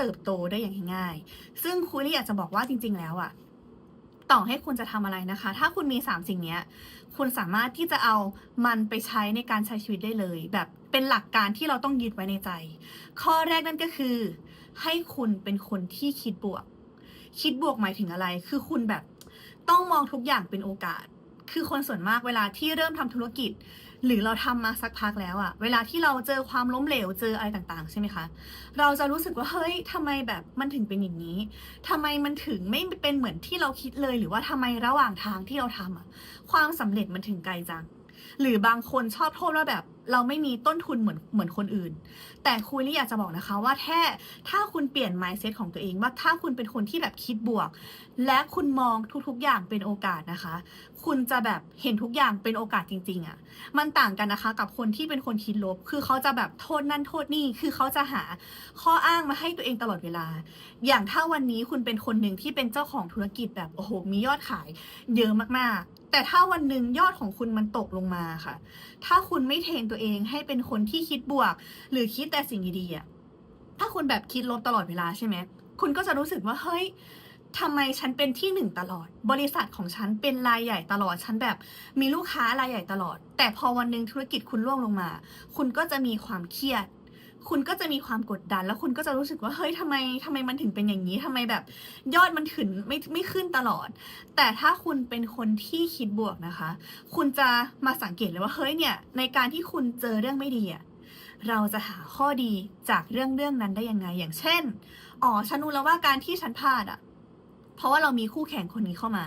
เติบโตได้อย่างง่าย ซึ่งคุยลี่อยากจะบอกว่าจริง ๆ แล้วอะต่อให้คุณจะทำอะไรนะคะ ถ้าคุณมีสามสิ่งนี้ คุณสามารถที่จะเอามันไปใช้ในการใช้ชีวิตได้เลย แบบเป็นหลักการที่เราต้องยึดไว้ในใจ ข้อแรกนั่นก็คือ ให้คุณเป็นคนที่คิดบวก คิดบวกหมายถึงอะไร คือคุณแบบต้องมองทุกอย่างเป็นโอกาส คือคนส่วนมากเวลาที่เริ่มทำธุรกิจ หรือเราทำมาสักพักแล้วอะเวลาที่เราเจอความล้มเหลวเจออะไรต่างๆ ใช่ไหมคะ เราจะรู้สึกว่าเฮ้ยทำไมแบบมันถึงเป็นอย่างนี้ทำไมมันถึงไม่เป็นเหมือนที่เราคิดเลย หรือว่าทำไมระหว่างทางที่เราทำอะความสำเร็จมันถึงไกลจัง หรือบางคนชอบโทษว่าแบบ เราไม่มีต้นทุนเหมือนเหมือนคนอื่น แต่คุยลี่อยากจะบอกนะคะว่าแค่ถ้าคุณเปลี่ยน mindset ของตัวเองว่าถ้าคุณเป็นคนที่แบบคิดบวก และคุณมองทุกๆอย่างเป็นโอกาสนะคะ คุณจะแบบเห็นทุกอย่างเป็นโอกาสจริง ๆอะ่ะมันต่างกันนะคะกับคนที่เป็นคนคิดลบ คือเขาจะแบบโทษนั่นโทษนี่คือเขาจะหาข้ออ้างมาให้ตัวเองตลอดเวลา อย่างถ้าวันนี้คุณเป็นคนหนึ่งที่เป็นเจ้าของธุรกิจแบบโอ้โหมียอดขายเยอะมากๆ แต่ถ้าวันหนึ่งยอดของคุณมันตกลงมาค่ะ ถ้าคุณไม่เทรนตัวเองให้เป็นคนที่คิดบวก หรือคิดแต่สิ่งดีๆอะถ้าคุณแบบคิดลบตลอดเวลาใช่ไหม คุณก็จะรู้สึกว่าเฮ้ยทำไมฉันเป็นที่หนึ่งตลอด บริษัทของฉันเป็นรายใหญ่ตลอด ฉันแบบมีลูกค้ารายใหญ่ตลอด แต่พอวันหนึ่งธุรกิจคุณร่วงลงมา คุณก็จะมีความเครียด คุณก็จะมีความกดดัน แล้วคุณก็จะรู้สึกว่าเฮ้ยทำไมทำไมมันถึงเป็นอย่างนี้ทำไมแบบ ยอดมันถึงไม่ไม่ขึ้นตลอด แต่ถ้าคุณเป็นคนที่คิดบวกนะคะ คุณจะมาสังเกตเลยว่าเฮ้ยเนี่ย ในการที่คุณเจอเรื่องไม่ดีอะเราจะหาข้อดีจากเรื่องเรื่องนั้นได้ยังไง อย่างเช่น อ๋อ ฉันรู้แล้วว่าการที่ฉันพลาดอะ เพราะว่าเรามีคู่แข่งคนนี้เข้ามา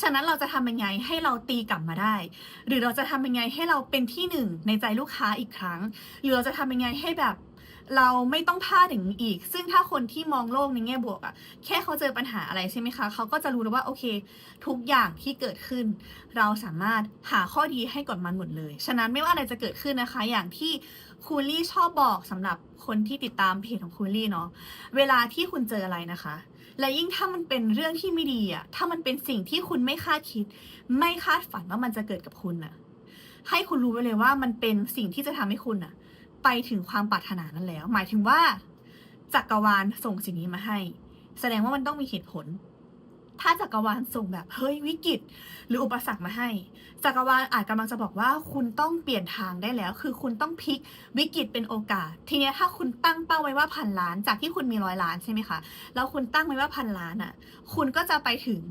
ฉะนั้นเราจะทำยังไงให้เราตีกลับมาได้ หรือเราจะทำยังไงให้เราเป็นที่หนึ่งในใจลูกค้าอีกครั้ง หรือเราจะทำยังไงให้แบบเราไม่ต้องพลาดอย่างนี้อีก ซึ่งถ้าคนที่มองโลกในแง่บวกอะแค่เขาเจอปัญหาอะไรใช่ไหมคะ เขาก็จะรู้แล้วว่าโอเค ทุกอย่างที่เกิดขึ้น เราสามารถหาข้อดีให้กับมันหมดเลย ฉะนั้นไม่ว่าอะไรจะเกิดขึ้นนะคะ อย่างที่คูลี่ชอบบอกสำหรับคนที่ติดตามเพจของคูลี่เนาะ เวลาที่คุณเจออะไรนะคะ และยิ่งถ้ามันเป็นเรื่องที่ไม่ดีอะถ้ามันเป็นสิ่งที่คุณไม่คาดคิด ไม่คาดฝันว่ามันจะเกิดกับคุณอะให้คุณรู้ไว้เลยว่ามันเป็นสิ่งที่จะทำให้คุณอะไปถึงความปรารถนานั้นแล้ว หมายถึงว่าจักรวาลส่งสิ่งนี้มาให้ แสดงว่ามันต้องมีเหตุผล ถ้าจักรวาลส่งแบบเฮ้ยวิกฤต หรืออุปสรรคมาให้ จักรวาลอาจกำลังจะบอกว่าคุณต้องเปลี่ยนทางได้แล้ว คือคุณต้องพลิกวิกฤตเป็นโอกาส ทีเนี้ยถ้าคุณตั้งเป้าไว้ว่าพันล้าน จากที่คุณมีร้อยล้านใช่ไหมคะแล้วคุณตั้งไว้ว่าพันล้านอะ คุณก็จะไปถึง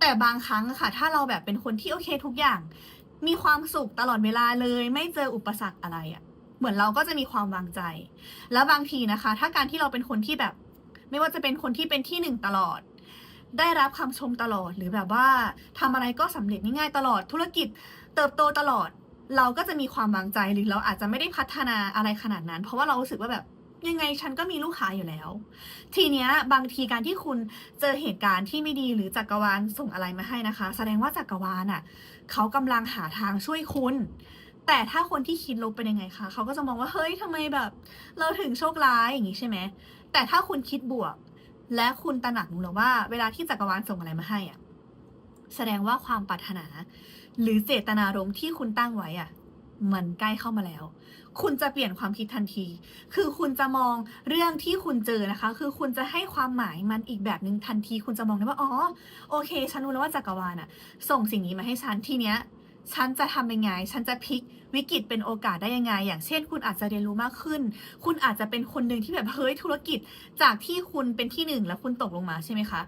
แต่บางครั้งอะค่ะ ถ้าเราแบบเป็นคนที่โอเคทุกอย่าง มีความสุขตลอดเวลาเลย ไม่เจออุปสรรคอะไรอะ เหมือนเราก็จะมีความวางใจ แล้วบางทีนะคะ ถ้าการที่เราเป็นคนที่แบบ ไม่ว่าจะเป็นคนที่เป็นที่หนึ่งตลอด ได้รับคำชมตลอด หรือแบบว่าทำอะไรก็สำเร็จง่ายๆตลอด ธุรกิจเติบโตตลอด เราก็จะมีความวางใจหรือเราอาจจะไม่ได้พัฒนาอะไรขนาดนั้น เพราะว่าเรารู้สึกว่าแบบยังไงฉันก็มีลูกค้าอยู่แล้ว ทีเนี้ยบางทีการที่คุณเจอเหตุการณ์ที่ไม่ดีหรือจักรวาลส่งอะไรมาให้นะคะ แสดงว่าจักรวาลอะเขากำลังหาทางช่วยคุณ แต่ถ้าคนที่คิดลบเป็นยังไงคะเขาก็จะมองว่าเฮ้ยทำไมแบบ เราถึงโชคร้ายอย่างนี้ใช่ไหมแต่ถ้าคุณคิดบวก และคุณตระหนักรู้แล้วว่าเวลาที่จักรวาลส่งอะไรมาให้อะแสดงว่าความปรารถนา หรือเจตนารมณ์ที่คุณตั้งไว้อะ มันใกล้เข้ามาแล้ว คุณจะเปลี่ยนความคิดทันที คือคุณจะมองเรื่องที่คุณเจอนะคะ คือคุณจะให้ความหมายมันอีกแบบหนึ่งทันที คุณจะมองได้ว่า อ๋อ โอเค ฉันรู้แล้วว่าจักรวาลอะ ส่งสิ่งนี้มาให้ฉัน ทีเนี้ย ฉันจะทำยังไง ฉันจะพลิกวิกฤตเป็นโอกาสได้ยังไง อย่างเช่น คุณอาจจะเรียนรู้มากขึ้น คุณอาจจะเป็นคนหนึ่งที่แบบเฮ้ยธุรกิจ จากที่คุณเป็นที่หนึ่งแล้วคุณตกลงมาใช่ไหมคะ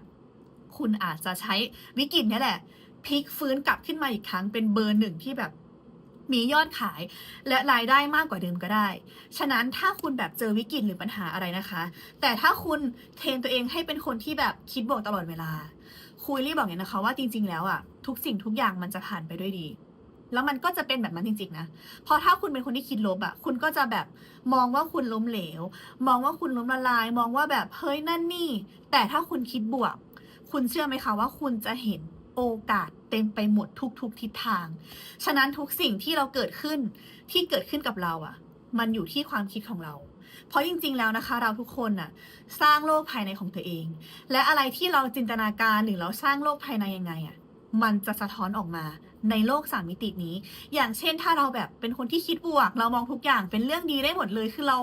คุณอาจจะใช้วิกฤตเนี้ยแหละพลิกฟื้นกลับขึ้นมาอีกครั้งเป็นเบอร์หนึ่งที่แบบมียอดขายและรายได้มากกว่าเดิมก็ได้ ฉะนั้นถ้าคุณแบบเจอวิกฤตหรือปัญหาอะไรนะคะ แต่ถ้าคุณเทรนตัวเองให้เป็นคนที่แบบคิดบวกตลอดเวลาคุยรี่บอกเนี่ยนะคะว่าจริง ๆ แล้วอะทุกสิ่งทุกอย่างมันจะผ่านไปด้วยดี แล้วมันก็จะเป็นแบบนั้นจริงๆนะ เพราะถ้าคุณเป็นคนที่คิดลบอะคุณก็จะแบบมองว่าคุณล้มเหลว มองว่าคุณล้มละลาย มองว่าแบบเฮ้ยนั่นนี่ แต่ถ้าคุณคิดบวก คุณเชื่อไหมคะว่าคุณจะเห็นโอกาสเต็มไปหมดทุกๆทิศทาง ฉะนั้นทุกสิ่งที่เราเกิดขึ้นที่เกิดขึ้นกับเราอะมันอยู่ที่ความคิดของเรา เพราะจริงๆแล้วนะคะ เราทุกคนน่ะสร้างโลกภายในของตัวเอง และอะไรที่เราจินตนาการหรือเราสร้างโลกภายในยังไงอะมันจะสะท้อนออกมา ในโลกสามมิตินี้ อย่างเช่นถ้าเราแบบเป็นคนที่คิดบวก เรามองทุกอย่างเป็นเรื่องดีได้หมดเลย คือเรา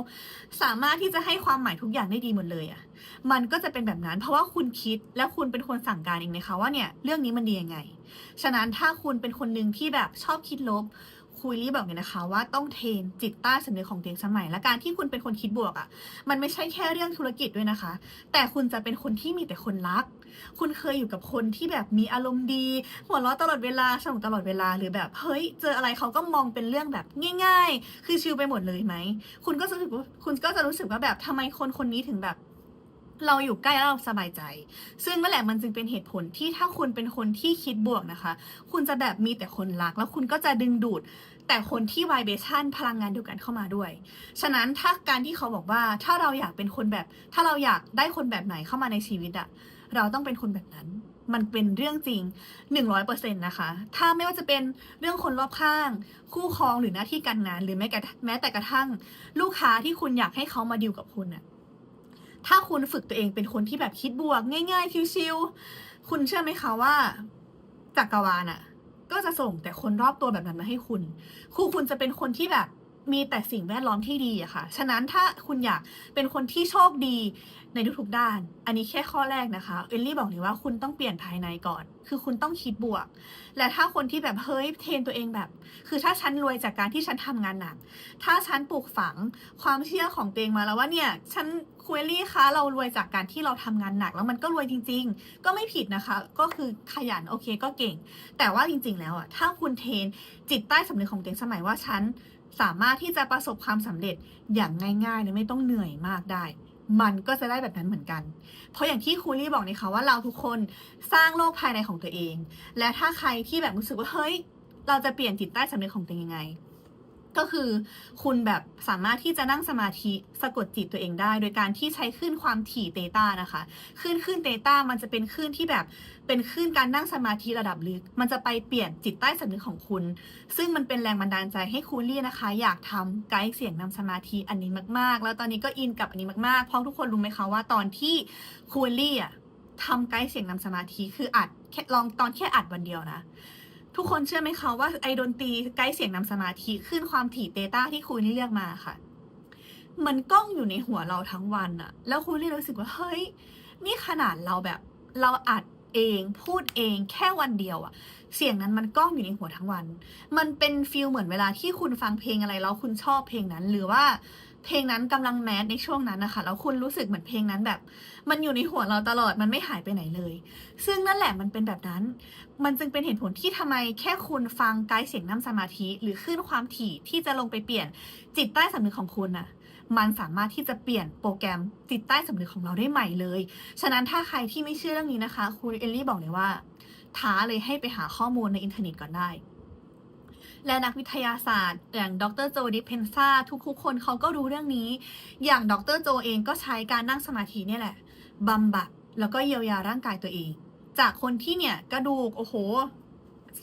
สามารถที่จะให้ความหมายทุกอย่างได้ดีหมดเลยอะมันก็จะเป็นแบบนั้น เพราะว่าคุณคิดและคุณเป็นคนสั่งการเองนะคะว่าเนี่ยเรื่องนี้มันดียังไง ฉะนั้นถ้าคุณเป็นคนหนึ่งที่แบบชอบคิดลบ คุยรีบอกเลยนะคะ ว่าต้องเทรนจิตใต้สำนึกของตัวเองสมัย และการที่คุณเป็นคนคิดบวกอะ่ะ มันไม่ใช่แค่เรื่องธุรกิจด้วยนะคะ แต่คุณจะเป็นคนที่มีแต่คนรัก คุณเคยอยู่กับคนที่แบบมีอารมณ์ดี หัวเราะตลอดเวลาสนุกตลอดเวลาหรือแบบเฮ้ยเจออะไรเขาก็มองเป็นเรื่องแบบง่าย ๆ คือชิลไปหมดเลยไหมคุณก็จะรู้สึกว่าคุณก็จะรู้สึกว่าแบบทำไมคนคนนี้ถึงแบบ เราอยู่ใกล้แล้วเราสบายใจ ซึ่งนั่นแหละมันจึงเป็นเหตุผลที่ถ้าคุณเป็นคนที่คิดบวกนะคะ คุณจะแบบมีแต่คนรัก แล้วคุณก็จะดึงดูด แต่คนที่ไวเบชั่นพลังงานเดียวกันเข้ามาด้วย ฉะนั้นถ้าการที่เขาบอกว่าถ้าเราอยากเป็นคนแบบ ถ้าเราอยากได้คนแบบไหนเข้ามาในชีวิตอะเราต้องเป็นคนแบบนั้นมันเป็นเรื่องจริง 100%นะคะ ถ้าไม่ว่าจะเป็นเรื่องคนรอบข้าง คู่ครองหรือหน้าที่การงาน หรือแม้กระทั่แม้แต่กระทั่ง ลูกค้าที่คุณอยากให้เขามาดีลกับคุณอะ ถ้าคุณฝึกตัวเองเป็นคนที่แบบคิดบวก ง่ายๆ ชิวๆคุณเชื่อไหมคะว่าจักรวาลอะก็จะส่งแต่คนรอบตัวแบบนั้นมาให้คุณครูคุณจะเป็นคนที่แบบ มีแต่สิ่งแวดล้อมที่ดีอะค่ะ ฉะนั้นถ้าคุณอยากเป็นคนที่โชคดีในทุกๆด้าน อันนี้แค่ข้อแรกนะคะเอลลี่บอกเลยว่าคุณต้องเปลี่ยนภายในก่อน คือคุณต้องคิดบวก และถ้าคนที่แบบเฮ้ยเทรนตัวเองแบบ คือถ้าฉันรวยจากการที่ฉันทำงานหนัก ถ้าฉันปลูกฝังความเชื่อของตัวเองมาแล้วว่าเนี่ยฉันคุยลี่คะเรารวยจากการที่เราทำงานหนัก แล้วมันก็รวยจริง ๆ ก็ไม่ผิดนะคะ ก็คือขยันโอเคก็เก่ง แต่ว่าจริง ๆ แล้วอะถ้าคุณเทรนจิตใต้สำนึกของตัวเองสมัยว่าฉัน สามารถที่จะประสบความสำเร็จอย่างง่ายๆและไม่ต้องเหนื่อยมากได้ มันก็จะได้แบบนั้นเหมือนกัน เพราะอย่างที่ครูลี่บอกนะคะว่าเราทุกคนสร้างโลกภายในของตัวเอง และถ้าใครที่แบบรู้สึกว่าเฮ้ย เราจะเปลี่ยนจิตใต้สำนึกของตัวเองยังไง ก็คือคุณแบบสามารถที่จะนั่งสมาธิสะกดจิตตัวเองได้ โดยการที่ใช้คลื่นความถี่เตต้านะคะคลื่นคลื่นเตต้ามันจะเป็นคลื่นที่แบบเป็นคลื่นการนั่งสมาธิระดับลึก มันจะไปเปลี่ยนจิตใต้สำนึกของคุณ ซึ่งมันเป็นแรงบันดาลใจให้คูลี่นะคะ อยากทำไกด์เสียงนำสมาธิอันนี้มาก ๆ แล้วตอนนี้ก็อินกับอันนี้มากๆเพราะทุกคนรู้ไหมคะว่าตอนที่คูลี่อะทำไกด์เสียงนำสมาธิคืออัดแค่ลองตอนแค่อัดวันเดียวนะ ทุกคนเชื่อไหมคะว่าไอดนตรีไกด์เสียงนำสมาธิขึ้นความถี่เตต้าที่คูลี่เลือกมาค่ะ มันก้องอยู่ในหัวเราทั้งวันอะแล้วคูลี่รู้สึกว่าเฮ้ย นี่ขนาดเราแบบเราอัดเองพูดเองแค่วันเดียวอะเสียงนั้นมันก้องอยู่ในหัวทั้งวัน มันเป็นฟีลเหมือนเวลาที่คุณฟังเพลงอะไรแล้วคุณชอบเพลงนั้น หรือว่า เพลงนั้นกำลังแมสในช่วงนั้นนะคะแล้วคุณรู้สึกเหมือนเพลงนั้นแบบ มันอยู่ในหัวเราตลอดมันไม่หายไปไหนเลย ซึ่งนั่นแหละมันเป็นแบบนั้น มันจึงเป็นเหตุผลที่ทำไมแค่คุณฟังไกด์เสียงน้ำสมาธิ หรือขึ้นความถี่ที่จะลงไปเปลี่ยนจิตใต้สำนึกของคุณน่ะมันสามารถที่จะเปลี่ยนโปรแกรมจิตใต้สำนึกของเราได้ใหม่เลย ฉะนั้นถ้าใครที่ไม่เชื่อเรื่องนี้นะคะ คุณเอลลี่บอกเลยว่า ท้าเลยให้ไปหาข้อมูลในอินเทอร์เน็ตก่อนได้ และนักวิทยาศาสตร์ อย่างดรโจดิเพนซาทุกๆ คนเขาก็รู้เรื่องนี้ อย่างดรโจเองก็ใช้การนั่งสมาธิเนี่ยแหละบำบัดแล้วก็เยียวยาร่างกายตัวเอง จากคนที่เนี่ยกระดูกโอ้โห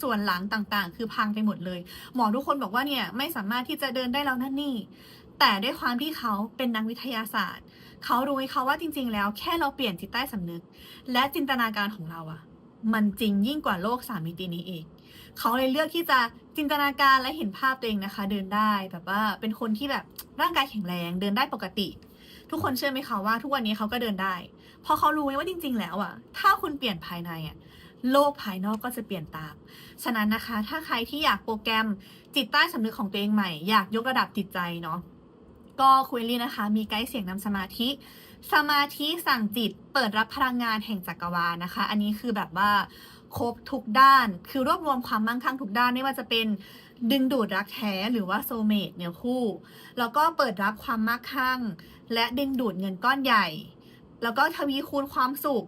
ส่วนหลังต่างๆ คือพังไปหมดเลย หมอทุกคนบอกว่าเนี่ยไม่สามารถที่จะเดินได้แล้วนั่นนี่ แต่ด้วยความที่เขาเป็นนักวิทยาศาสตร์ เขารู้ไหมเขาว่าจริง ๆ แล้วแค่เราเปลี่ยนจิตใต้สำนึก และจินตนาการของเราอะ มันจริงยิ่งกว่าโลกสามมิตินี้อีก เขาเลยเลือกที่จะจินตนาการและเห็นภาพตัวเองนะคะ เดินได้แบบว่าเป็นคนที่แบบร่างกายแข็งแรง เดินได้ปกติ ทุกคนเชื่อไหมคะว่า ทุกวันนี้เขาก็เดินได้ เพราะเขารู้ไหมว่าจริง ๆ แล้วอะถ้าคุณเปลี่ยนภายในอะโลกภายนอกก็จะเปลี่ยนตาม ฉะนั้นนะคะ ถ้าใครที่อยากโปรแกรมจิตใต้สำนึกของตัวเองใหม่ อยากยกระดับจิตใจเนาะ ก็คุยลี่นะคะ มีไกด์เสียงนำสมาธิ สมาธิสั่งจิตเปิดรับพลังงานแห่งจักรวาลนะคะ อันนี้คือแบบว่าครบทุกด้าน คือรวบรวมความมั่งคั่งทุกด้านไม่ว่าจะเป็นดึงดูดรักแท้หรือว่าโซเมตเนี่ยคู่ แล้วก็เปิดรับความมั่งคั่ง และดึงดูดเงินก้อนใหญ่ แล้วก็ทวีคูณความสุข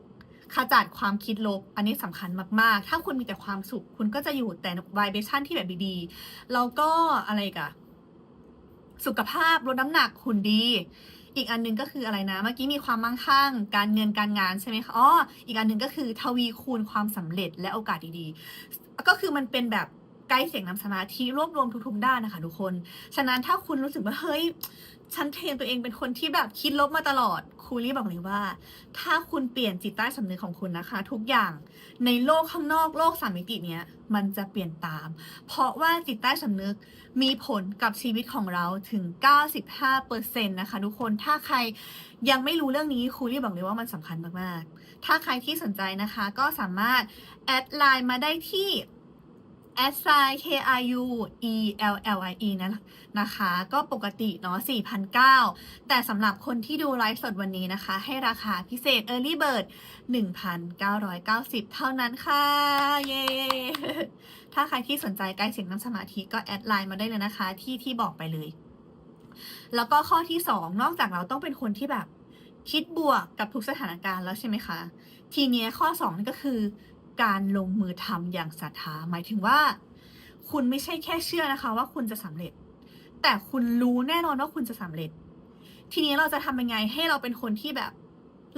ขจัดความคิดลบ อันนี้สำคัญมาก ๆ ถ้าคุณมีแต่ความสุข คุณก็จะอยู่แต่ไวเบชั่นที่แบบดีๆ แล้วก็อะไรกันสุขภาพลดน้ำหนักหุ่นดี อีกอันหนึงก็คืออะไรนะ เมื่อกี้มีความมั่งคั่ง การเงินการงานใช่ไหมคะอ๋ออีกอันหนึงก็คือทวีคูณความสำเร็จและโอกาสดีๆ ก็คือมันเป็นแบบไกด์เสียงนำสมาธิรวบรวมทุกๆด้านนะคะทุกคน ฉะนั้นถ้าคุณรู้สึกว่าเฮ้ยฉันเทรนตัวเองเป็นคนที่แบบคิดลบมาตลอดครูรี่บอกเลยว่า ถ้าคุณเปลี่ยนจิตใต้สำนึกของคุณนะคะ ทุกอย่าง ในโลกข้างนอกโลกสามมิติเนี้ยมันจะเปลี่ยนตาม เพราะว่าจิตใต้สำนึกมีผลกับชีวิตของเราถึง 95%นะคะทุกคนถ้าใครยังไม่รู้เรื่องนี้ครูรีบบอกเลยว่ามันสำคัญมากๆ ถ้าใครที่สนใจนะคะก็สามารถแอดไลน์มาได้ที่ s i k r u e l l i e นะนะคะ ก็ปกติเนาะ4,009 แต่สำหรับคนที่ดูไลฟ์สดวันนี้นะคะ ให้ราคาพิเศษ Early Bird 1,990 เท่านั้นค่ะ เย้ ถ้าใครที่สนใจใกล้เสียงน้ำสมาธิก็แอดไลน์มาได้เลยนะคะ ที่ที่บอกไปเลย แล้วก็ข้อที่ 2 นอกจากเราต้องเป็นคนที่แบบคิดบวกกับทุกสถานการณ์แล้วใช่ไหมคะ ทีนี้ข้อ2นั่นก็คือ การลงมือทำอย่างศรัทธาหมายถึงว่า คุณไม่ใช่แค่เชื่อนะคะ ว่าคุณจะสำเร็จ แต่คุณรู้แน่นอนว่าคุณจะสำเร็จ ทีนี้เราจะทำยังไงให้เราเป็นคนที่แบบ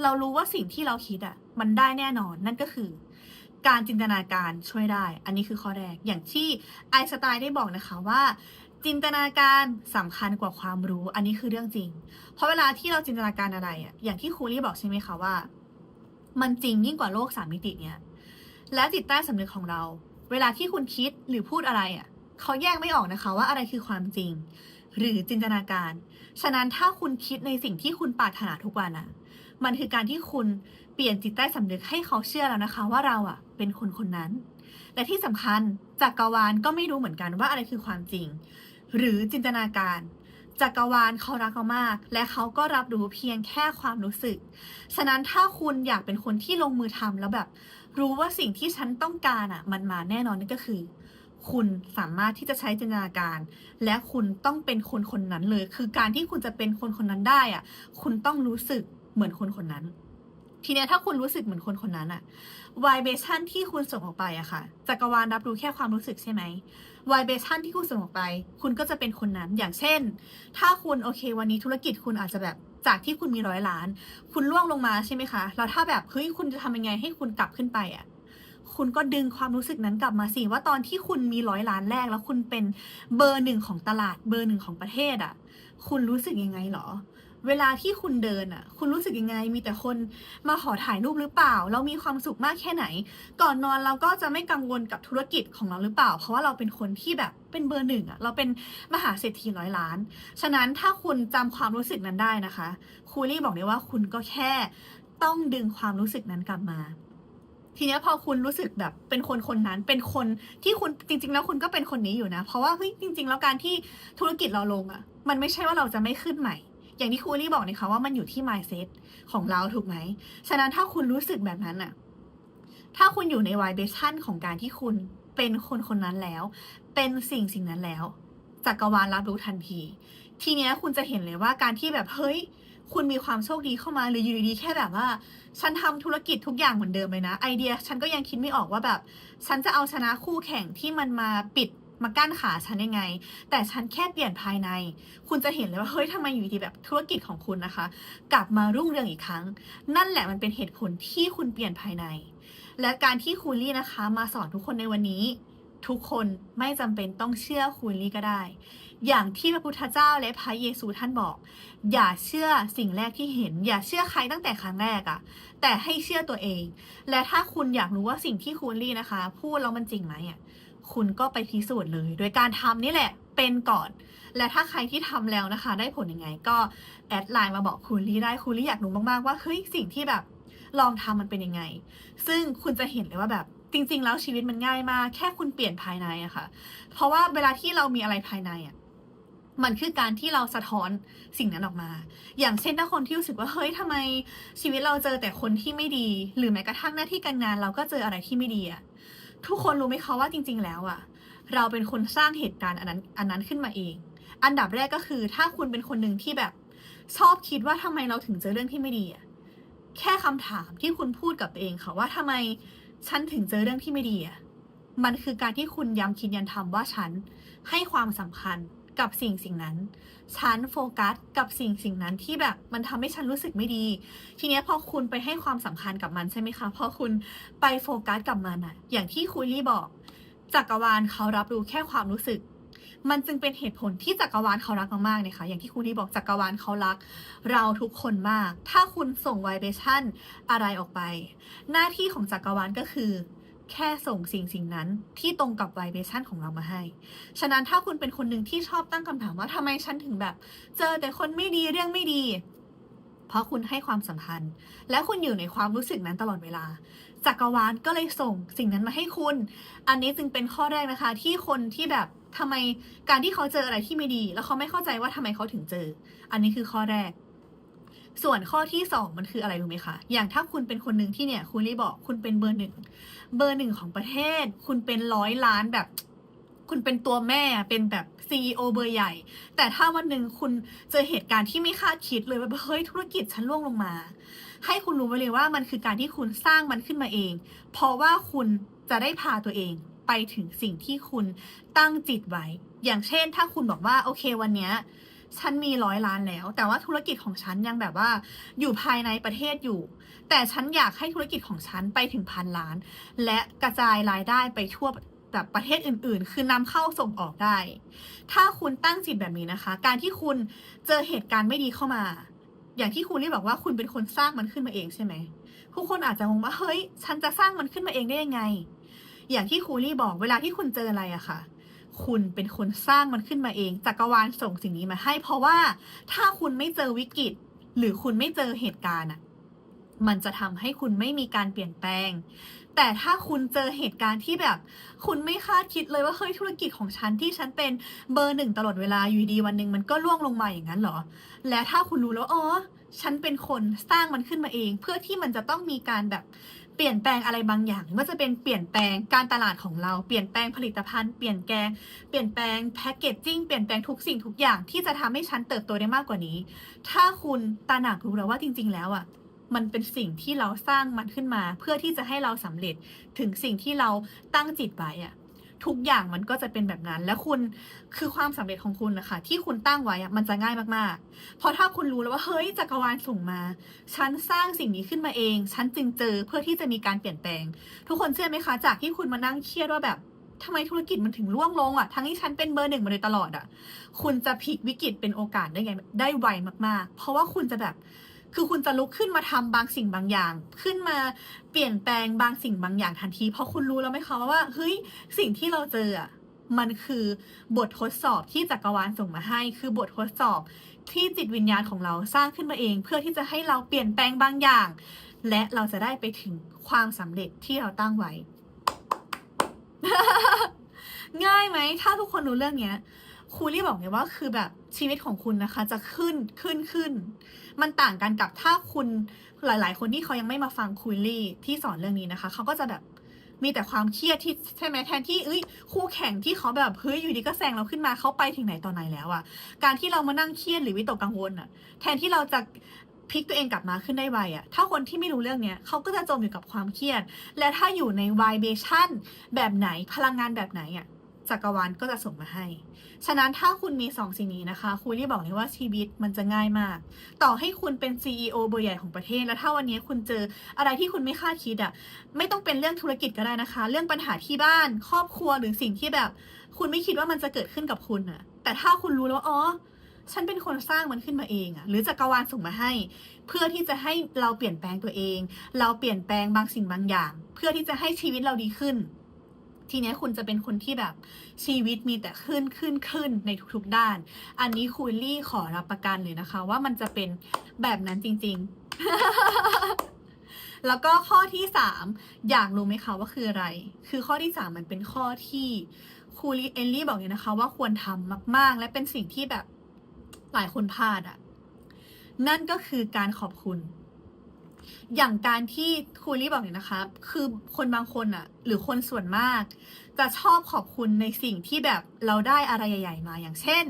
เรารู้ว่าสิ่งที่เราคิดอะ่ะมันได้แน่นอนนั่นก็คือ การจินตนาการช่วยได้ อันนี้คือข้อแรกอย่างที่ไอสไตน์ได้บอกนะคะว่าจินตนาการสำคัญกว่าความรู้ อันนี้คือเรื่องจริง เพราะเวลาที่เราจินตนาการอะไรอะ่ะ อย่างที่ครูรี่บอกใช่ไหมคะว่า มันจริงยิ่งกว่าโลกสามมิติเนี่ย และจิตใต้สำนึกของเรา เวลาที่คุณคิดหรือพูดอะไรอะเขาแยกไม่ออกนะคะว่าอะไรคือความจริง หรือจินตนาการ ฉะนั้นถ้าคุณคิดในสิ่งที่คุณปรารถนาทุกวันอะ มันคือการที่คุณเปลี่ยนจิตใต้สำนึกให้เขาเชื่อแล้วนะคะ ว่าเราอะ เป็นคนคนนั้น และที่สำคัญจักรวาลก็ไม่รู้เหมือนกันว่าอะไรคือความจริง หรือจินตนาการจักรวาลเขารักเรามาก และเขาก็รับรู้เพียงแค่ความรู้สึก ฉะนั้นถ้าคุณอยากเป็นคนที่ลงมือทำแล้วแบบ รู้ว่าสิ่งที่ฉันต้องการอะ มันมาแน่นอนนั่นก็คือ คุณสามารถที่จะใช้จินตนาการ และคุณต้องเป็นคนคนนั้นเลย คือการที่คุณจะเป็นคนคนนั้นได้อะ คุณต้องรู้สึกเหมือนคนคนนั้น ทีเนี้ยถ้าคุณรู้สึกเหมือนคนคนนั้นอะวายเบชันที่คุณส่งออกไปอะค่ะจักรวาลรับรู้แค่ความรู้สึกใช่ไหมวายเบชันที่คุณส่งออกไป คุณก็จะเป็นคนนั้นอย่างเช่น ถ้าคุณโอเค วันนี้ธุรกิจคุณอาจจะแบบ จากที่คุณมีร้อยล้าน คุณล่วงลงมาใช่ไหมคะแล้วถ้าแบบเฮ้ยคุณจะทำยังไงให้คุณกลับขึ้นไปอะคุณก็ดึงความรู้สึกนั้นกลับมาสิว่าตอนที่คุณมีร้อยล้านแรกแล้วคุณเป็นเบอร์หนึ่งของตลาดเบอร์หนึ่งของประเทศอะ คุณรู้สึกยังไงหรอ เวลาที่คุณเดินอะ คุณรู้สึกยังไง มีแต่คนมาขอถ่ายรูปหรือเปล่า เรามีความสุขมากแค่ไหน ก่อนนอนเราก็จะไม่กังวลกับธุรกิจของเราหรือเปล่า เพราะว่าเราเป็นคนที่แบบเป็นเบอร์หนึ่งอะ เราเป็นมหาเศรษฐีร้อยล้าน ฉะนั้นถ้าคุณจำความรู้สึกนั้นได้นะคะครูรี่บอกเลยว่าคุณก็แค่ต้องดึงความรู้สึกนั้นกลับมาทีนี้พอคุณรู้สึกแบบเป็นคนคนนั้นเป็นคนที่คุณจริง ๆ แล้วคุณก็เป็นคนนี้อยู่นะ เพราะว่าเฮ้ยจริง ๆ แล้วการที่ธุรกิจเราลงอะ มันไม่ใช่ว่าเราจะไม่ขึ้นใหม่ อย่างที่ครูรี่บอกนะคะว่ามันอยู่ที่ mindset ของเราถูกไหม ฉะนั้นถ้าคุณรู้สึกแบบนั้นอะถ้าคุณอยู่ใน vibration ของการที่คุณเป็นคนคนนั้นแล้ว เป็นสิ่งสิ่งนั้นแล้วจักรวาลรับรู้ทันที ทีเนี้ยคุณจะเห็นเลยว่าการที่แบบเฮ้ย คุณมีความโชคดีเข้ามาหรืออยู่ดีๆแค่แบบว่า ฉันทำธุรกิจทุกอย่างเหมือนเดิมเลยนะไอเดีย ฉันก็ยังคิดไม่ออกว่าแบบ ฉันจะเอาชนะคู่แข่งที่มันมาปิด มากั้นขาฉันยังไง แต่ฉันแค่เปลี่ยนภายใน คุณจะเห็นเลยว่าเฮ้ยทำไมอยู่ดีแบบธุรกิจของคุณนะคะ กลับมารุ่งเรืองอีกครั้ง นั่นแหละมันเป็นเหตุผลที่คุณเปลี่ยนภายใน และการที่คูลี่นะคะ มาสอนทุกคนในวันนี้ ทุกคนไม่จำเป็นต้องเชื่อคูลี่ก็ได้ อย่างที่พระพุทธเจ้าและพระเยซูท่านบอก อย่าเชื่อสิ่งแรกที่เห็น อย่าเชื่อใครตั้งแต่ครั้งแรกอะแต่ให้เชื่อตัวเอง และถ้าคุณอยากรู้ว่าสิ่งที่คูลี่นะคะ พูดแล้วมันจริงไหมอะ คุณก็ไปพิสูจน์เลย โดยการทำนี่แหละเป็นก่อน และถ้าใครที่ทำแล้วนะคะ ได้ผลยังไงก็แอดไลน์มาบอกคุณลี่ได้คุณลี่อยากรู้มากๆว่าเฮ้ยสิ่งที่แบบลองทำมันเป็นยังไง ซึ่งคุณจะเห็นเลยว่าแบบจริง ๆ แล้วชีวิตมันง่ายมาก แค่คุณเปลี่ยนภายในอะค่ะ เพราะว่าเวลาที่เรามีอะไรภายในอะมันคือการที่เราสะท้อนสิ่งนั้นออกมา อย่างเช่นถ้าคนที่รู้สึกว่าเฮ้ยทำไมชีวิตเราเจอแต่คนที่ไม่ดี หรือแม้กระทั่งหน้าที่การงานเราก็เจออะไรที่ไม่ดีอะ ทุกคนรู้ไหมคะว่าจริง ๆ แล้วอะเราเป็นคนสร้างเหตุการณ์อันนั้นอันนั้นขึ้นมาเอง อันดับแรกก็คือ ถ้าคุณเป็นคนหนึ่งที่แบบชอบคิดว่าทำไมเราถึงเจอเรื่องที่ไม่ดีอะแค่คำถามที่คุณพูดกับตัวเองค่ะว่าทำไมฉันถึงเจอเรื่องที่ไม่ดีอะมันคือการที่คุณย้ำคิดยันทำว่าฉันให้ความสำคัญ กับสิ่งสิ่งนั้น ฉันโฟกัสกับสิ่งสิ่งนั้นที่แบบมันทำให้ฉันรู้สึกไม่ดี ทีเนี้ยพอคุณไปให้ความสำคัญกับมันใช่ไหมคะพอคุณไปโฟกัสกับมันอะอย่างที่คุยลี่บอก จักรวาลเขารับรู้แค่ความรู้สึก มันจึงเป็นเหตุผลที่จักรวาลเขารักมากๆเลยค่ะอย่างที่คุณที่บอกจักรวาลเขารัก เราทุกคนมาก ถ้าคุณส่งไวเบชั่นอะไรออกไป หน้าที่ของจักรวาลก็คือ แค่ส่งสิ่งสิ่งนั้นที่ตรงกับไวเบชั่นของเรามาให้ ฉะนั้นถ้าคุณเป็นคนหนึ่งที่ชอบตั้งคำถามว่าทำไมฉันถึงแบบ เจอแต่คนไม่ดีเรื่องไม่ดี เพราะคุณให้ความสำคัญ และคุณอยู่ในความรู้สึกนั้นตลอดเวลา จักรวาลก็เลยส่งสิ่งนั้นมาให้คุณ อันนี้จึงเป็นข้อแรกนะคะ ที่คนที่แบบทำไมการที่เขาเจออะไรที่ไม่ดี แล้วเขาไม่เข้าใจว่าทำไมเขาถึงเจอ อันนี้คือข้อแรก ส่วนข้อที่สองมันคืออะไรรู้ไหมคะ อย่างถ้าคุณเป็นคนหนึ่งที่เนี่ย คุณรีบอกคุณเป็นเบอร์หนึ่ง เบอร์หนึ่งของประเทศ คุณเป็นร้อยล้านแบบ คุณเป็นตัวแม่เป็นแบบซีอเบอร์ใหญ่ แต่ถ้าวันหนึ่งคุณเจอเหตุการณ์ที่ไม่คาดคิดเลยว่าเฮ้ยธุรกิจฉันล่วงลงมา ให้คุณรู้ไว้เลยว่ามันคือการที่คุณสร้างมันขึ้นมาเอง เพราะว่าคุณจะได้พาตัวเองไปถึงสิ่งที่คุณตั้งจิตไว้ อย่างเช่น ถ้าคุณบอกว่าโอเควันเนี้ย ฉันมีร้อยล้านแล้ว แต่ว่าธุรกิจของฉันยังแบบว่า อยู่ภายในประเทศอยู่ แต่ฉันอยากให้ธุรกิจของฉันไปถึงพันล้าน และกระจายรายได้ไปทั่วแบบประเทศอื่น ๆ คือนำเข้าส่งออกได้ ถ้าคุณตั้งจิตแบบนี้นะคะ การที่คุณเจอเหตุการณ์ไม่ดีเข้ามา อย่างที่คุณนี่บอกว่าคุณเป็นคนสร้างมันขึ้นมาเองใช่ไหมทุกคนอาจจะงงว่าเฮ้ย ฉันจะสร้างมันขึ้นมาเองได้ยังไง อย่างที่ครูรี่บอกเวลาที่คุณเจออะไรอะค่ะ คุณเป็นคนสร้างมันขึ้นมาเองจักรวาลส่งสิ่งนี้มาให้ เพราะว่าถ้าคุณไม่เจอวิกฤต หรือคุณไม่เจอเหตุการณ์อะมันจะทำให้คุณไม่มีการเปลี่ยนแปลง แต่ถ้าคุณเจอเหตุการณ์ที่แบบ คุณไม่คาดคิดเลยว่าเฮ้ยธุรกิจของฉันที่ฉันเป็นเบอร์หนึ่งตลอดเวลาอยู่ดีวันหนึ่งมันก็ล่วงลงมาอย่างนั้นเหรอ และถ้าคุณรู้แล้วอ๋อฉันเป็นคนสร้างมันขึ้นมาเอง เพื่อที่มันจะต้องมีการแบบ เปลี่ยนแปลงอะไรบางอย่างไม่ว่าจะเป็นเปลี่ยนแปลงการตลาดของเราเปลี่ยนแปลงผลิตภัณฑ์เปลี่ยนแปลงเปลี่ยนแปลงแพคเกจจิ้งเปลี่ยนแปลงทุกสิ่งทุกอย่างที่จะทำให้ฉันเติบโตได้มากกว่านี้ ถ้าคุณตระหนักรู้แล้วว่าจริง ๆ แล้วอะมันเป็นสิ่งที่เราสร้างมันขึ้นมา เพื่อที่จะให้เราสำเร็จถึงสิ่งที่เราตั้งจิตไว้อะ ทุกอย่างมันก็จะเป็นแบบนั้น และคุณคือความสำเร็จของคุณนะคะที่คุณตั้งไว้มันจะง่ายมากๆ เพราะถ้าคุณรู้แล้วว่าเฮ้ยจักรวาลส่งมา ฉันสร้างสิ่งนี้ขึ้นมาเอง ฉันจึงเจอเพื่อที่จะมีการเปลี่ยนแปลง ทุกคนเชื่อไหมคะ จากที่คุณมานั่งเครียดว่าแบบทำไมธุรกิจมันถึงล่วงลงอะทั้งที่ฉันเป็นเบอร์หนึ่งมาโดยตลอดอะ คุณจะพลิกวิกฤตเป็นโอกาสได้ไง ได้ไวมากๆ เพราะว่าคุณจะแบบ คือคุณจะลุกขึ้นมาทำบางสิ่งบางอย่าง ขึ้นมาเปลี่ยนแปลงบางสิ่งบางอย่างทันที เพราะคุณรู้แล้วไหมคะว่าเฮ้ยสิ่งที่เราเจอมันคือบททดสอบที่จักรวาลส่งมาให้ คือบททดสอบที่จิตวิญญาณของเราสร้างขึ้นมาเอง เพื่อที่จะให้เราเปลี่ยนแปลงบางอย่าง และเราจะได้ไปถึงความสำเร็จที่เราตั้งไว้ ง่ายไหม ถ้าทุกคนรู้เรื่องเนี้ย ครูรี่บอกเลยว่าคือแบบชีวิตของคุณนะคะ จะขึ้นขึ้นขึ้น มันต่างกันกับถ้าคุณหลาย ๆ คนที่เขายังไม่มาฟังคุยลี่ที่สอนเรื่องนี้นะคะ เขาก็จะแบบมีแต่ความเครียดที่ใช่ไหมแทนที่เอ้ยคู่แข่งที่เขาแบบเฮ้ยอยู่ดีก็แซงเราขึ้นมาเขาไปถึงไหนตอนไหนแล้วอะการที่เรามานั่งเครียดหรือวิตกกังวลอะแทนที่เราจะพลิกตัวเองกลับมาขึ้นได้ไวอะถ้าคนที่ไม่รู้เรื่องเนี้ยเขาก็จะจมอยู่กับความเครียด และถ้าอยู่ในวายเบชั่นแบบไหนพลังงานแบบไหนอะ จักรวาลก็จะส่งมาให้ ฉะนั้นถ้าคุณมีสองสิ่งนี้นะคะคุยที่บอกเลยว่าชีวิตมันจะง่ายมาก ต่อให้คุณเป็น CEO เบอร์ใหญ่ของประเทศ แล้วถ้าวันนี้คุณเจออะไรที่คุณไม่คาดคิดอะ่ะ ไม่ต้องเป็นเรื่องธุรกิจก็ได้นะคะ เรื่องปัญหาที่บ้าน ครอบครัวหรือสิ่งที่แบบ คุณไม่คิดว่ามันจะเกิดขึ้นกับคุณอะ่ะ แต่ถ้าคุณรู้แล้วอ๋อฉันเป็นคนสร้างมันขึ้นมาเองอะ่ะหรือจักรวาลส่งมาให้ เพื่อที่จะให้เราเปลี่ยนแปลงตัวเอง เราเปลี่ยนแปลงบางสิ่งบางอย่าง เพื่อที่จะให้ชีวิตเราดีขึ้น ทีนี้คุณจะเป็นคนที่แบบชีวิตมีแต่ขึ้นขึ้นขึ้นในทุกๆด้าน อันนี้คุยลี่ขอรับประกันเลยนะคะ ว่ามันจะเป็นแบบนั้นจริง ๆแล้วก็ข้อที่สามอยากรู้ไหมคะว่าคืออะไร คือข้อที่สามมันเป็นข้อที่ครูลี่เอลลี่บอกเลยนะคะ ว่าควรทำมาก ๆ และเป็นสิ่งที่แบบหลายคนพลาดอะ่ะนั่นก็คือการขอบคุณ อย่างการที่ครูลี่บอกเนี่ยนะคะ คือคนบางคนอะหรือคนส่วนมาก จะชอบขอบคุณในสิ่งที่แบบเราได้อะไรใหญ่ ๆ มาอย่างเช่น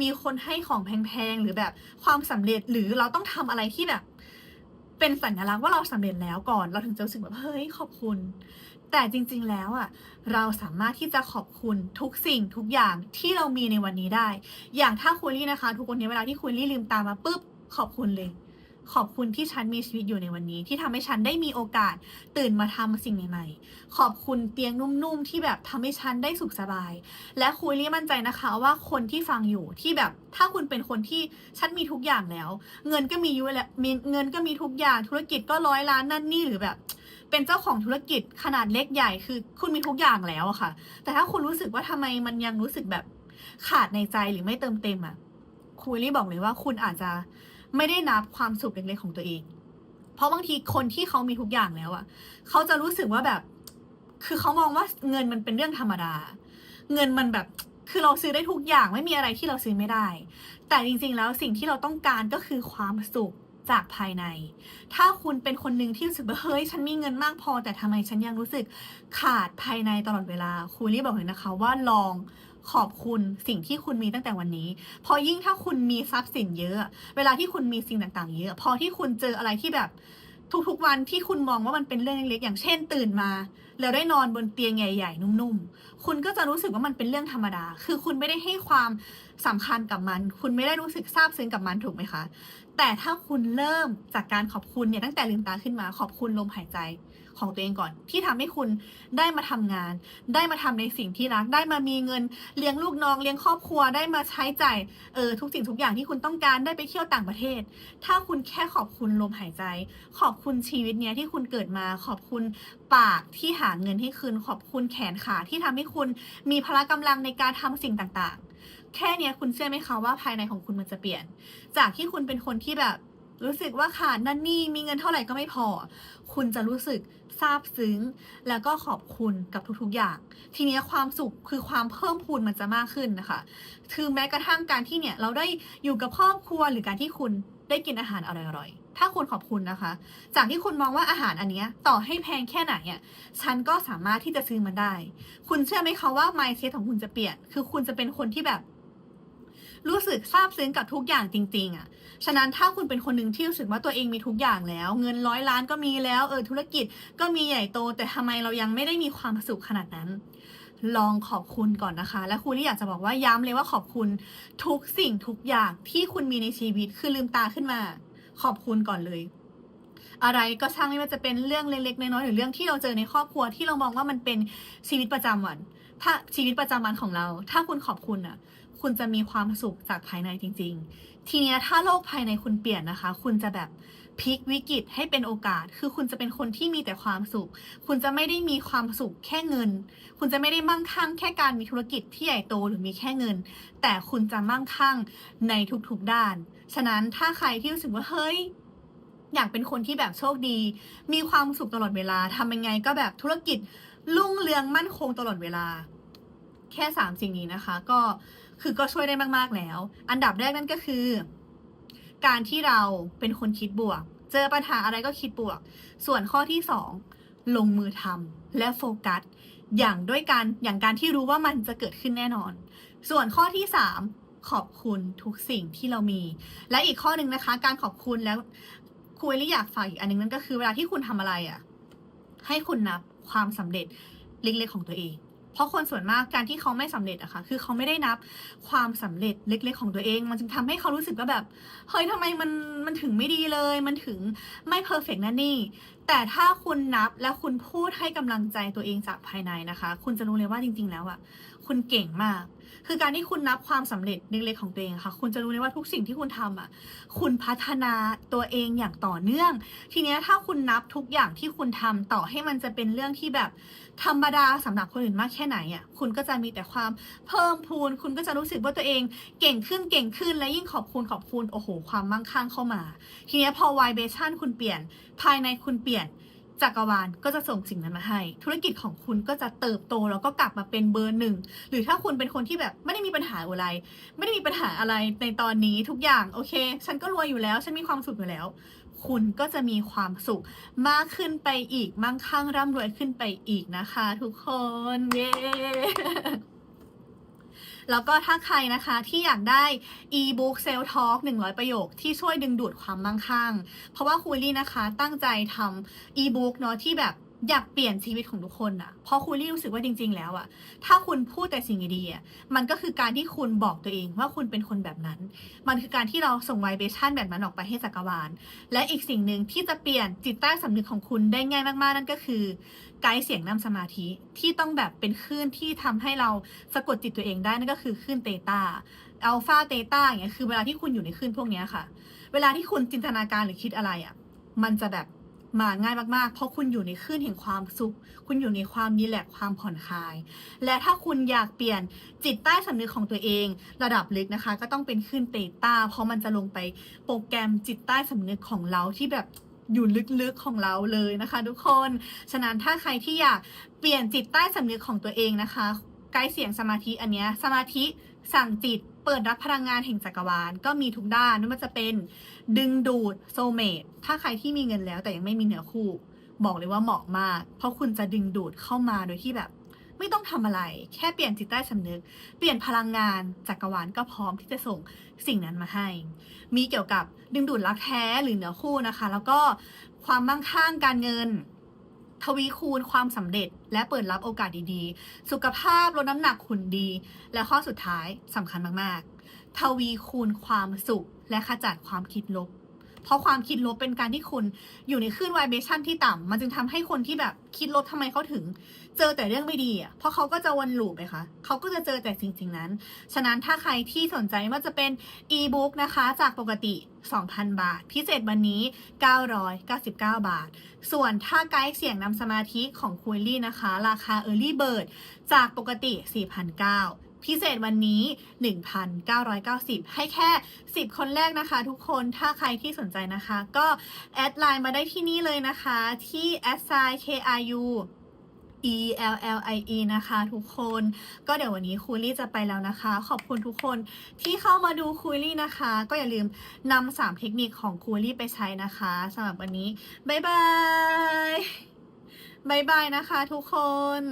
มีคนให้ของแพงๆหรือแบบความสำเร็จหรือเราต้องทำอะไรที่แบบ เป็นสัญลักษณ์ว่าเราสำเร็จแล้วก่อน เราถึงจะรู้สึกแบบเฮ้ยขอบคุณ แต่จริง ๆ แล้วอะเราสามารถที่จะขอบคุณทุกสิ่งทุกอย่างที่เรามีในวันนี้ได้ อย่างถ้าคุยลี่นะคะ ทุกคนเนี่ยเวลาที่คุยลี่ลืมตามาปุ๊บขอบคุณเลย ขอบคุณที่ฉันมีชีวิตอยู่ในวันนี้ ที่ทำให้ฉันได้มีโอกาสตื่นมาทำสิ่งใหม่ๆ ขอบคุณเตียงนุ่มๆที่แบบทำให้ฉันได้สุขสบาย และคุยเรียมั่นใจนะคะว่าคนที่ฟังอยู่ที่แบบถ้าคุณเป็นคนที่ฉันมีทุกอย่างแล้ว เงินก็มีเยอะแล้วเงินก็มีทุกอย่างธุรกิจก็ร้อยล้านนั่นนี่หรือแบบ เป็นเจ้าของธุรกิจขนาดเล็กใหญ่คือคุณมีทุกอย่างแล้วอะค่ะ แต่ถ้าคุณรู้สึกว่าทำไมมันยังรู้สึกแบบขาดในใจหรือไม่เติมเต็มอะคุยรี่บอกเลยว่าคุณอาจจะ ไม่ได้นับความสุขเล็กๆของตัวเอง เพราะบางทีคนที่เขามีทุกอย่างแล้วอะเขาจะรู้สึกว่าแบบ คือเขามองว่าเงินมันเป็นเรื่องธรรมดา เงินมันแบบคือเราซื้อได้ทุกอย่างไม่มีอะไรที่เราซื้อไม่ได้ แต่จริงๆแล้วสิ่งที่เราต้องการก็คือความสุขจากภายใน ถ้าคุณเป็นคนหนึ่งที่รู้สึกว่าเฮ้ย ฉันมีเงินมากพอ แต่ทำไมฉันยังรู้สึกขาดภายในตลอดเวลาครูรี่บอกเลยนะคะว่าลอง ขอบคุณสิ่งที่คุณมีตั้งแต่วันนี้ พอยิ่งถ้าคุณมีทรัพย์สินเยอะ เวลาที่คุณมีสิ่งต่างๆ เยอะ พอที่คุณเจออะไรที่แบบทุกๆวันที่คุณมองว่ามันเป็นเรื่องเล็กๆ อย่างเช่นตื่นมา แล้วได้นอนบนเตียงใหญ่ ๆ นุ่มๆ คุณก็จะรู้สึกว่ามันเป็นเรื่องธรรมดา คือคุณไม่ได้ให้ความสำคัญกับมัน คุณไม่ได้รู้สึกซาบซึ้งกับมันถูกไหมคะ แต่ถ้าคุณเริ่มจากการขอบคุณเนี่ยตั้งแต่ลืมตาขึ้นมาขอบคุณลมหายใจ ของตัวเองก่อน ที่ทำให้คุณได้มาทำงาน ได้มาทำในสิ่งที่รักได้มามีเงินเลี้ยงลูกน้องเลี้ยงครอบครัวได้มาใช้จ่ายเออทุกสิ่งทุกอย่างที่คุณต้องการได้ไปเที่ยวต่างประเทศ ถ้าคุณแค่ขอบคุณลมหายใจ ขอบคุณชีวิตเนี้ยที่คุณเกิดมาขอบคุณปากที่หาเงินให้คืนขอบคุณแขนขาที่ทำให้คุณมีพละกำลังในการทำสิ่งต่างๆ แค่เนี้ยคุณเชื่อไหมคะว่าภายในของคุณมันจะเปลี่ยน จากที่คุณเป็นคนที่แบบรู้สึกว่าขาดนั่นนี่มีเงินเท่าไหร่ก็ไม่พอ คุณจะรู้สึก ซาบซึ้ง แล้วก็ขอบคุณกับทุกๆอย่าง ทีนี้ความสุขคือความเพิ่มพูนมันจะมากขึ้นนะคะคือแม้กระทั่งการที่เนี่ยเราได้อยู่กับครอบครัวหรือการที่คุณได้กินอาหารอร่อยๆ ถ้าคุณขอบคุณนะคะ จากที่คุณมองว่าอาหารอันเนี้ยต่อให้แพงแค่ไหนอะฉันก็สามารถที่จะซื้อมันได้ คุณเชื่อไหมคะว่า mindset ของคุณจะเปลี่ยน คือคุณจะเป็นคนที่แบบ รู้สึกซาบซึ้งกับทุกอย่างจริง ๆอะ ฉะนั้นถ้าคุณเป็นคนหนึ่งที่รู้สึกว่าตัวเองมีทุกอย่างแล้ว เงินร้อยล้านก็มีแล้วเออธุรกิจก็มีใหญ่โต แต่ทำไมเรายังไม่ได้มีความสุขขนาดนั้น ลองขอบคุณก่อนนะคะ และครูที่อยากจะบอกว่าย้ำเลยว่าขอบคุณทุกสิ่งทุกอย่างที่คุณมีในชีวิตคือลืมตาขึ้นมา ขอบคุณก่อนเลยอะไรก็ช่างไม่ว่าจะเป็นเรื่องเล็กๆน้อยๆหรือเรื่องที่เราเจอในครอบครัวที่เรามองว่ามันเป็นชีวิตประจำวัน ถ้าชีวิตประจำวันของเรา ถ้าคุณขอบคุณอะ คุณจะมีความสุขจากภายในจริง ๆ ทีเนี้ยถ้าโลกภายในคุณเปลี่ยนนะคะ คุณจะแบบพลิกวิกฤตให้เป็นโอกาส คือคุณจะเป็นคนที่มีแต่ความสุข คุณจะไม่ได้มีความสุขแค่เงิน คุณจะไม่ได้มั่งคั่งแค่การมีธุรกิจที่ใหญ่โตหรือมีแค่เงิน แต่คุณจะมั่งคั่งในทุกๆด้าน ฉะนั้นถ้าใครที่รู้สึกว่าเฮ้ยอยากเป็นคนที่แบบโชคดี มีความสุขตลอดเวลาทำยังไงก็แบบธุรกิจรุ่งเรืองมั่นคงตลอดเวลา แค่สามสิ่งนี้นะคะ ก็ คือก็ช่วยได้มากๆแล้ว อันดับแรกนั่นก็คือ การที่เราเป็นคนคิดบวก เจอปัญหาอะไรก็คิดบวก ส่วนข้อที่สองลงมือทำและโฟกัส อย่างด้วยการอย่างการที่รู้ว่ามันจะเกิดขึ้นแน่นอน ส่วนข้อที่สามขอบคุณทุกสิ่งที่เรามี และอีกข้อหนึ่งนะคะ การขอบคุณแล้วครูเอลี่อยากฝากอีกอันหนึงนั่นก็คือเวลาที่คุณทำอะไรอะ่ะให้คุณนับความสำเร็จเล็กๆของตัวเอง เพราะคนส่วนมากการที่เขาไม่สำเร็จอะค่ะ คือเขาไม่ได้นับความสำเร็จเล็ก ๆ ของตัวเอง มันจึงทำให้เขารู้สึกว่าแบบ เฮ้ยทำไมมันมันถึงไม่ดีเลย มันถึงไม่เพอร์เฟกนั่นนี่ แต่ถ้าคุณนับและคุณพูดให้กำลังใจตัวเองจากภายในนะคะ คุณจะรู้เลยว่าจริง ๆ แล้วอะคุณเก่งมาก คือการที่คุณนับความสำเร็จเล็กๆของตัวเองค่ะ คุณจะรู้เลยว่าทุกสิ่งที่คุณทำอะ คุณพัฒนาตัวเองอย่างต่อเนื่อง ทีนี้ถ้าคุณนับทุกอย่างที่คุณทำต่อให้มันจะเป็นเรื่องที่แบบธรรมดาสำหรับคนอื่นมากแค่ไหนอะ คุณก็จะมีแต่ความเพิ่มพูน คุณก็จะรู้สึกว่าตัวเองเก่งขึ้นเก่งขึ้น และยิ่งขอบคุณขอบคุณ โอ้โห ความมั่งคั่งเข้ามา ทีนี้พอ vibration คุณเปลี่ยนภายในคุณเปลี่ยนจักรวาลก็จะส่งสิ่งนั้นมาให้ ธุรกิจของคุณก็จะเติบโตแล้วก็กลับมาเป็นเบอร์หนึ่ง หรือถ้าคุณเป็นคนที่แบบไม่ได้มีปัญหาอะไร ไม่ได้มีปัญหาอะไรในตอนนี้ทุกอย่างโอเค ฉันก็รวยอยู่แล้ว ฉันมีความสุขอยู่แล้ว คุณก็จะมีความสุขมากขึ้นไปอีกมั่งคั่งร่ำรวยขึ้นไปอีกนะคะ ทุกคน เย้ แล้วก็ถ้าใครนะคะที่อยากได้ e-book sell talk 100ประโยคที่ช่วยดึงดูดความมั่งคั่ง เพราะว่าคุณลี่นะคะตั้งใจทำ e-book เนาะที่แบบ อยากเปลี่ยนชีวิตของทุกคนอะเพราะคุณลี่รู้สึกว่าจริง ๆ แล้วอะถ้าคุณพูดแต่สิ่งดีๆอะมันก็คือการที่คุณบอกตัวเองว่าคุณเป็นคนแบบนั้น มันคือการที่เราส่งไวเบชั่นแบบนั้นออกไปให้จักรวาล และอีกสิ่งหนึ่งที่จะเปลี่ยนจิตใต้สำนึกของคุณได้ง่ายมากๆ นั่นก็คือไกด์เสียงนำสมาธิที่ต้องแบบเป็นคลื่นที่ทำให้เราสะกดจิตตัวเองได้นั่นก็คือคลื่นเตต้าอัลฟาเตต้าอย่างเงี้ยคือเวลาที่คุณอยู่ในคลื่นพวกเนี้ยค่ะ เวลาที่คุณจินตนาการหรือคิดอะไรอะมันจะแบบ มาง่ายมากๆ เพราะคุณอยู่ในคลื่นแห่งความสุข คุณอยู่ในความรีแลกความผ่อนคลาย และถ้าคุณอยากเปลี่ยนจิตใต้สำนึกของตัวเอง ระดับลึกนะคะ ก็ต้องเป็นคลื่นเตต้า เพราะมันจะลงไปโปรแกรมจิตใต้สำนึกของเราที่แบบอยู่ลึกๆของเราเลยนะคะ ทุกคน ฉะนั้นถ้าใครที่อยากเปลี่ยนจิตใต้สำนึกของตัวเองนะคะไกด์เสียงสมาธิอันเนี้ยสมาธิสั่งจิต เปิดรับพลังงานแห่งจักรวาลก็มีทุกด้านไม่ว่าจะเป็นดึงดูดโซเมตถ้าใครที่มีเงินแล้วแต่ยังไม่มีเนื้อคู่ บอกเลยว่าเหมาะมาก เพราะคุณจะดึงดูดเข้ามาโดยที่แบบ ไม่ต้องทำอะไร แค่เปลี่ยนจิตใต้สำนึก เปลี่ยนพลังงานจักรวาลก็พร้อมที่จะส่งสิ่งนั้นมาให้ มีเกี่ยวกับดึงดูดรักแท้หรือเนื้อคู่นะคะ แล้วก็ความมั่งคั่งการเงิน ทวีคูณความสำเร็จ และเปิดรับโอกาสดีๆ สุขภาพลดน้ำหนักหุ่นดี และข้อสุดท้ายสำคัญมากๆ ทวีคูณความสุขและขจัดความคิดลบ เพราะความคิดลบเป็นการที่คุณอยู่ในคลื่นไวเบชั่นที่ต่ำมันจึงทำให้คนที่แบบคิดลบทำไมเขาถึง เจอแต่เรื่องไม่ดีอะเพราะเขาก็จะวนลูปไปค่ะเขาก็จะเจอแต่สิ่งสิ่งนั้น ฉะนั้นถ้าใครที่สนใจว่าจะเป็นอีบุ๊กนะคะ จากปกติ 2,000 บาท พิเศษวันนี้ 999 บาท ส่วนถ้าไกด์เสียงนำสมาธิของคุยลี่นะคะ ราคา Early Bird จากปกติ 4,900 พิเศษวันนี้ 1,990 ให้แค่ 10 คนแรกนะคะ ทุกคน ถ้าใครที่สนใจนะคะ ก็แอดไลน์มาได้ที่นี่เลยนะคะ ที่ a s s i KRU E L L I E นะคะทุกคน ก็เดี๋ยววันนี้คุลี่จะไปแล้วนะคะ ขอบคุณทุกคนที่เข้ามาดูคุลี่นะคะ ก็อย่าลืมนำสามเทคนิคของคุลี่ไปใช้นะคะสำหรับวันนี้ บ๊ายบาย บ๊ายบายนะคะทุกคน